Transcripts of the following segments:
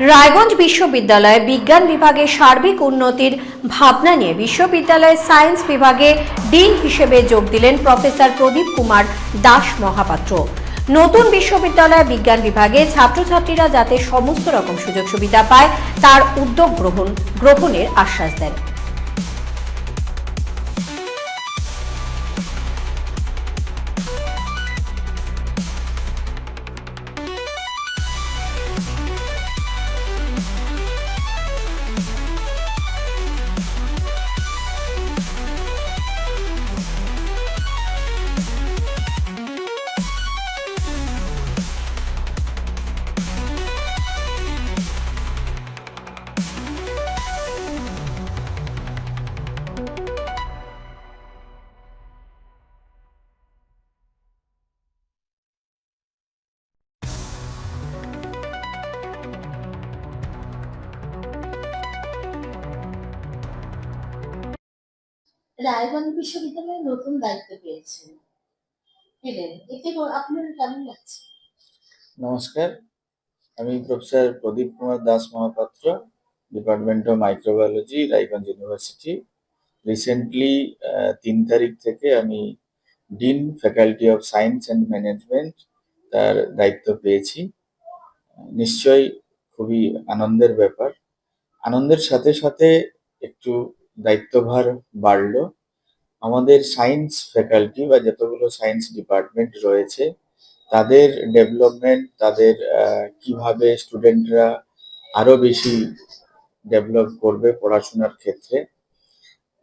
রায়গঞ্জ বিশ্ববিদ্যালয়ে বিজ্ঞান বিভাগে সার্বিক উন্নতির ভাবনা নিয়ে বিশ্ববিদ্যালয়ে সায়েন্স বিভাগে ডিন হিসেবে যোগ দিলেন প্রফেসর প্রদীপ কুমার দাস মহাপাত্র। নতুন বিশ্ববিদ্যালয় বিজ্ঞান বিভাগে ছাত্রছাত্রীরা যাতে সমস্ত রকম সুযোগ সুবিধা পায়, তার উদ্যোগ গ্রহণ গ্রহণের আশ্বাস দেন। রায়গঞ্জ বিশ্ববিদ্যালয়ে নতুন দায়িত্ব পেয়েছেন। পেলেন এতে আপনার কেমন লাগছে? নমস্কার, আমি professor Pradip Kumar Das Mahapatra department of microbiology Raiganj university recently তিন তারিখ থেকে আমি dean faculty of science and management তার দায়িত্ব পেয়েছি। নিশ্চয়ই খুবই আনন্দের ব্যাপার। আনন্দের সাথে সাথে একটু দায়িত্বভার বাড়লো। আমাদের সায়েন্স ফ্যাকাল্টি বা যতগুলো সায়েন্স ডিপার্টমেন্ট রয়েছে, তাদের ডেভেলপমেন্ট তাদের কীভাবে স্টুডেন্টরা আরও বেশি ডেভেলপ করবে পড়াশোনার ক্ষেত্রে।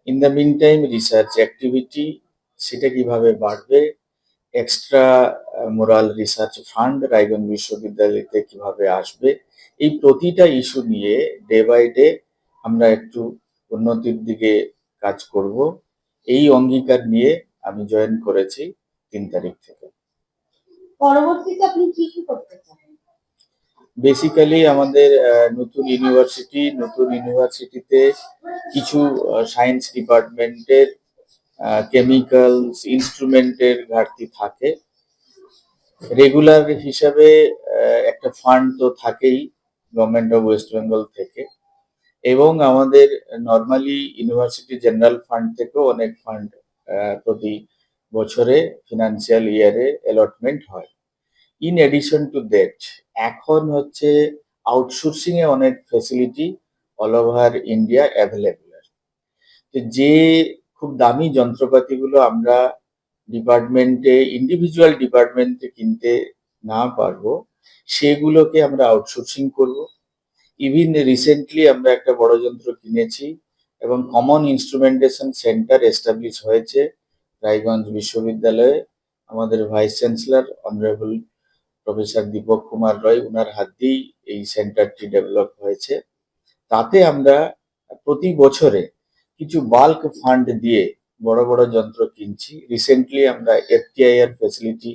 In the meantime research activity সেটা কীভাবে বাড়বে? Extra moral research fund Raiganj বিশ্ববিদ্যালয়তে কীভাবে আসবে? এই প্রতিটা ইস্যু নিয়ে ডে বাই ডে আমরা একটু উন্নতির দিকে কাজ করব। এই অঙ্গীকার নিয়ে আমি জয়েন করেছি তিন তারিখ থেকে। পরবর্তীতে আপনি কি কি করতে চান? বেসিক্যালি আমাদের নতুন ইউনিভার্সিটি নতুন ইউনিভার্সিটিতে কিছু সায়েন্স ডিপার্টমেন্টের কেমিক্যালস ইনস্ট্রুমেন্টের ঘাটতি থাকে। রেগুলার হিসাবে একটা ফান্ড তো থাকেই গভর্নমেন্ট অফ ওয়েস্ট বেঙ্গল থেকে। এবং আমাদের নর্মালি ইউনিভার্সিটি জেনারেল ফান্ড থেকেও অনেক ফান্ড প্রতি বছরে ফিনান্সিয়াল ইয়ারে অ্যালটমেন্ট হয়। ইন এডিশন টু দ্যাট এখন হচ্ছে আউটসোর্সিং এ অনেক facility all over India available যে খুব দামি যন্ত্রপাতিগুলো আমরা ডিপার্টমেন্টে ইন্ডিভিজুয়াল ডিপার্টমেন্টে কিনতে না পারব, সেগুলোকে আমরা আউটসোর্সিং করব। ইভিন রিসেন্টলি আমরা একটা বড় যন্ত্র কিনেছি এবং কমন ইনস্ট্রুমেন্টেশন সেন্টার এস্টাবলিশ হয়েছে রায়গঞ্জ বিশ্ববিদ্যালয়ে। আমাদের vice chancellor honourable professor Dipak Kumar Roy ওনার হাত দিয়েই এই সেন্টারটি ডেভেলপ হয়েছে। তাতে আমরা প্রতি বছরে কিছু বাল্ক ফান্ড দিয়ে বড় বড় যন্ত্র কিনছি। রিসেন্টলি আমরা এফটিআই এর ফেসিলিটি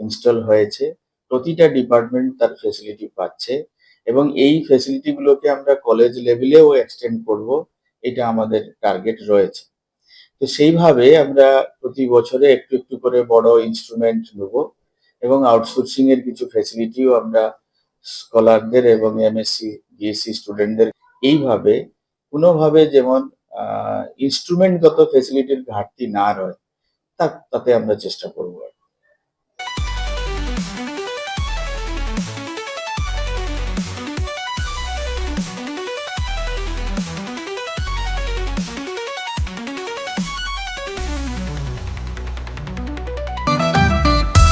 ইনস্টল হয়েছে। প্রতিটা ডিপার্টমেন্ট তার ফেসিলিটি পাচ্ছে। এবং এই ফেসিলিটি গুলোকে আমরা কলেজ লেভেলেও এক্সটেন্ড করব, এটা আমাদের টার্গেট রয়েছে। তো সেইভাবে আমরা প্রতি বছরে একটু একটু করে বড় ইনস্ট্রুমেন্ট নেব এবং আউটসোর্সিং এর কিছু ফেসিলিটিও আমরা স্কলারদের এবং এমএসসি বিএসসি স্টুডেন্টদের এইভাবে কোনোভাবে যেমন ইনস্ট্রুমেন্টগত ফেসিলিটির ঘাটতি না রয় তাতে আমরা চেষ্টা করব আর